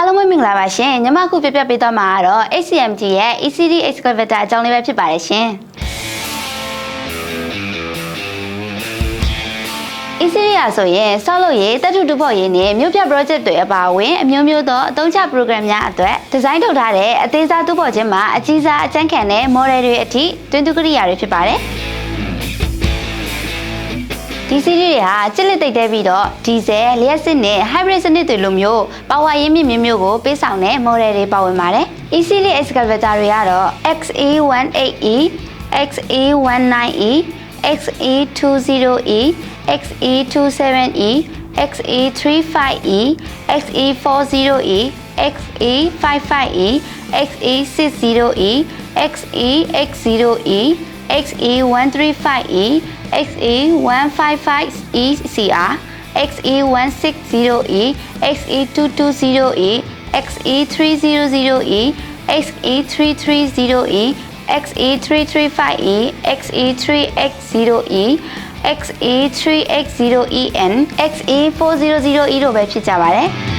အားလုံးပဲမင်္ဂလာပါရှင်ညီမအခုပြပြပေးသွားမှာကတော့ ACMG ရဲ့ ECD excavator အကြောင်းလေးပဲဖြစ်ပါတယ်ရှင် ECD ရဆိုရင်ဆောက်လုပ်ရေးတက်ထုတူဖို့ရေးနဲ့မြို့ပြ project တွေအပါအဝင်အမျိုးမျိုးသောအသုံးချ program များအတွက်ဒီဇိုင်းထုတ်ထားတဲ့အသေးစားတူဖို့ခြင်းမှာအကြီးစားအကျန်းခံတဲ့ model တွေအထိတွင်းတူကရိယာတွေဖြစ်ပါတယ် ဒီစီးရီးတွေဟာကြစ်လက်တိတ်တဲပြီးတော့ဒီဇယ်လျှက်စစ်နဲ့ hybrid စနစ်တွေလိုမျိုးပါဝါရင်းမြစ်မျိုးမျိုးကိုပေးဆောင်တဲ့ model တွေပါဝင်ပါတယ်။ easily excavator တွေကတော့ XE18E, XE19E, XE20E, XE27E, XE35E, XE40E, XE55E, XE60E, XE80E, XE135E, XE155ECR, XE160E, XE220E, XE300E, XE330E, XE335E, XE3X0E, XE3X0EN, XE400E တို့ပဲဖြစ်ကြပါတယ်။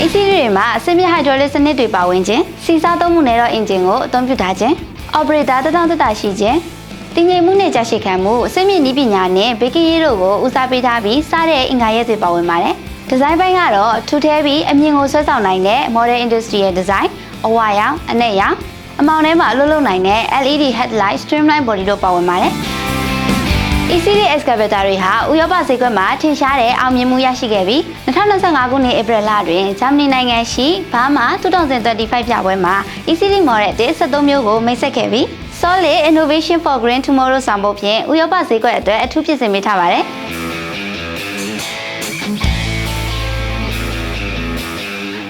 AC တွေမှာအဆင့်မြင့် hydraulic စနစ်တွေပါဝင်ခြင်းစီစားသုံးမှုနဲ့တော့ engine ကိုအသုံးပြုထားခြင်း operator တထောင်တတရှိခြင်းတည်ငြိမ်မှုနဲ့ကြာရှည်ခံမှုအဆင့်မြင့်နည်းပညာနဲ့ဘေကင်းရေးတို့ကိုဦးစားပေးထားပြီးစားတဲ့အင်္ဂါရက်တွေပါဝင်ပါတယ်ဒီဇိုင်းပိုင်းကတော့ထူထဲပြီးအမြင်ကိုဆွဲဆောင်နိုင်တဲ့ model industry ရဲ့ဒီဇိုင်းအဝါရောင်အနက်ရောင်အမောင်ထဲမှာအလုပ်လုပ်နိုင်တဲ့ LED headlight streamline body တို့ပါဝင်ပါတယ် ECD excavator တွေဟာဥရောပဈေးကွက်မှာထင်ရှားတဲ့အောင်မြင်မှုရရှိခဲ့ပြီး2025ခုနှစ်ဧပြီလတွင်ဂျာမနီနိုင်ငံရှိဘားမာ2035ပြပွဲမှာ ECD model အသစ်73မျိုးကိုမိတ်ဆက်ခဲ့ပြီး Solid Innovation for Green Tomorrow ဆောင်ပုဒ်ဖြင့်ဥရောပဈေးကွက်အတွက်အထူးပြင်ဆင်ပေးထားပါတယ်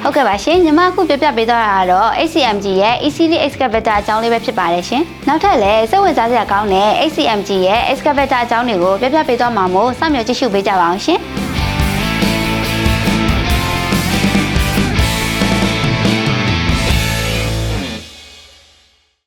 ဟုတ်ကဲ့ပါရှင်ညီမအခုပြပြပေးသွားတာကတော့ ACMG ရဲ့ ECD excavator အကြောင်းလေးပဲဖြစ်ပါတယ်ရှင်နောက်ထပ်လည်းစိတ်ဝင်စားစရာကောင်းတဲ့ ACMG ရဲ့ excavator အကြောင်းတွေကိုပြပြပေးသွားမှာမို့စောင့်မျှော်ကြည့်ရှုပေးကြပါအောင်ရှင်